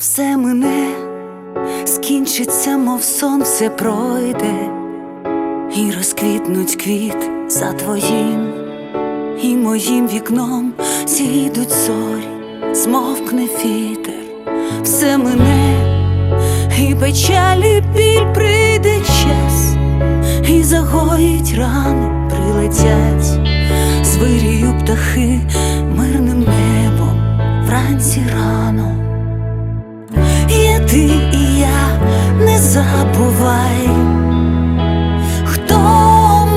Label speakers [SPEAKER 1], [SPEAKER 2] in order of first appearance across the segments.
[SPEAKER 1] все мине, скінчиться, мов сон, все пройде, і розквітнуть квіт за твоїм, і моїм вікном зійдуть зорі, змовкне вітер, все мине, і печалі біль прийде час, і загоїть рани, прилетять, звирію птахи мирним небом вранці рано. Забувай, хто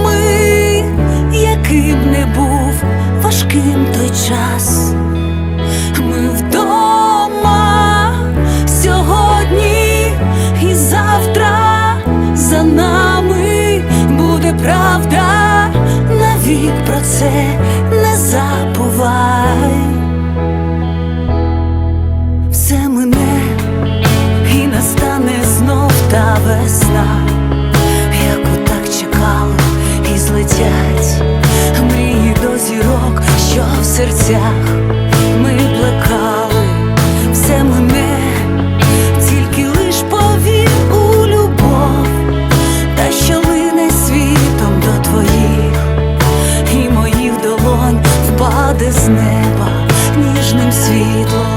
[SPEAKER 1] ми, яким не був важким той час. Ми вдома сьогодні і завтра за нами буде правда, навік про це не забувай. весна, яку так чекали і злетять мрії до зірок, що в серцях ми плекали все мене, тільки лиш повір у любов, та що лине світом до твоїх, і моїх долонь впаде з неба ніжним світлом.